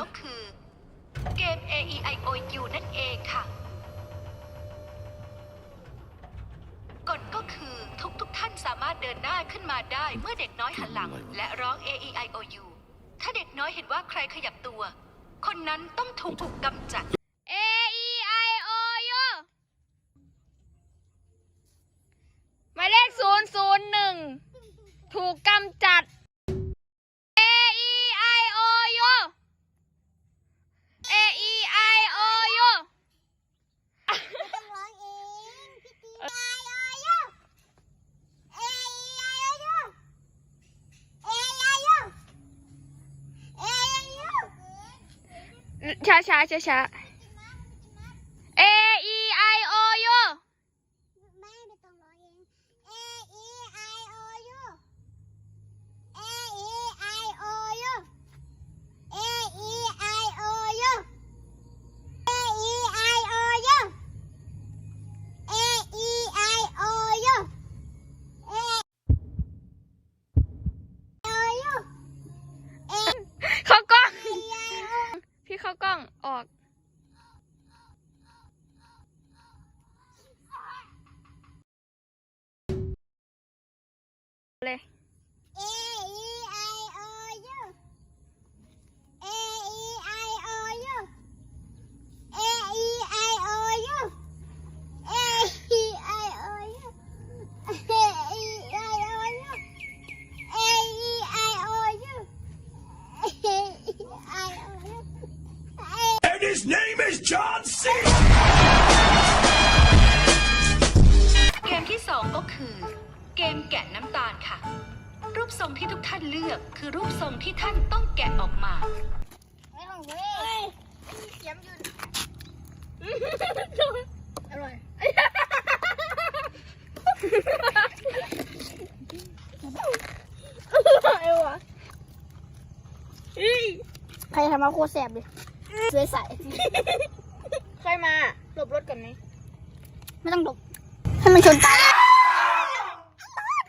ก็คือเกม A E I O U นั่นเองค่ะ กฎก็คือทุกทุกๆท่านสามารถเดินหน้าขึ้นมาได้เมื่อเด็กน้อยหันหลัง และร้อง A E I O U ถ้าเด็กน้อยเห็นว่าใครขยับตัว คนนั้นต้องถูกถูกกำจัด A E I O U หมายเลขศูนย์ศูนย์หนึ่งถูกกำจัด A E I O U A E I O U ต้องร้องเองพี่ตีไอโอยูเอไอโอยูเอไอโอยูเอไอโอ ยูช้าช้ And his name is John C. แกะน้ำตาลค่ะ รูปทรงที่ทุกท่านเลือก คือรูปทรงที่ท่านต้องแกะออกมา ไม่ของเว้ยเยี่ยมยืนอร่อยใครทำมาโคตรแสบเลยสวยใสใครมาหลบรถก่อนไหมไม่ต้องดบให้มันชนตาย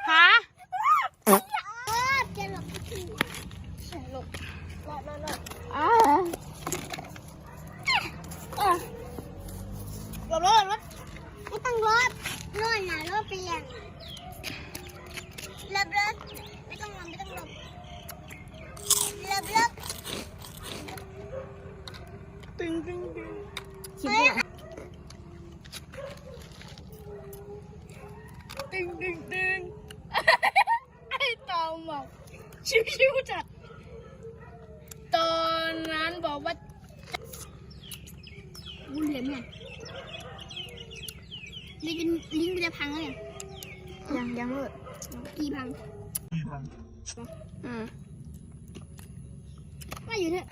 ฮะ จะหลบ หลบรอดรอดรอดอ่าหลบรถหลบรถไม่ต้องรถนู่นน่ะรถเปลี่ยนหลบรถไม่ต้องหลบไม่ต้องหลบหลบรถตึงตึงตึงเฮ้ยตึงตึงตึงไอ้ตอมบอกชิวๆจัดตอนนั้น บอกว่าบุญเหลี่ยมเนี่ยลิงก์ลิงก์มันจะพังแล้วเนี่ยยังยังเลยกี่พังอืมมาอยู่เถอะ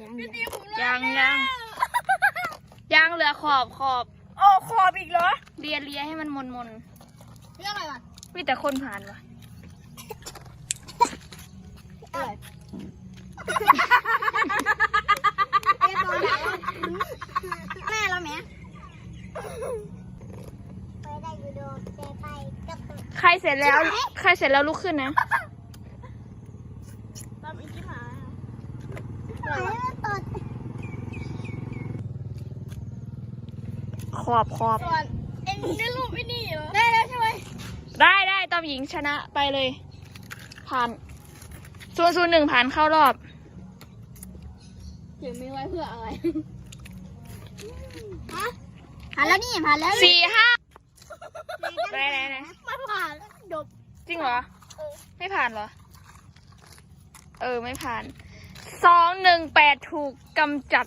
ยังยังยังยังยังเหลือขอบขอบโอ้ขอบอีกเหรอเลียเลียให้มันมนมนเรื่องอะไรวะๆมีแต่คนผ่านวะ อร่อยเรียบร้อยแล้วแม่เราแม่ไปได้ยูโดเจไปกับใครเสร็จแล้ว ใครเสร็จแล้วลุกขึ้นนะ ตอนอีกที่หมาตอนขอบขอบตอนเอ็งได้รูปไอ้นี่เหรอได้แล้วใช่ไหมได้ได้ตอมหญิงชนะไปเลย ผ่าน ส่วนส่วนหนึ่งผ่านเข้ารอบเก็บไม่ไว้เพื่ออะไรฮะผ่านแล้วนี่ผ่านแล้วสี่ห้าไหนไหนไหนไม่ผ่านจบจริงเหรอ ไม่ผ่านเหรอ เออไม่ผ่านสองหนึ่งแปดถูกกำจัด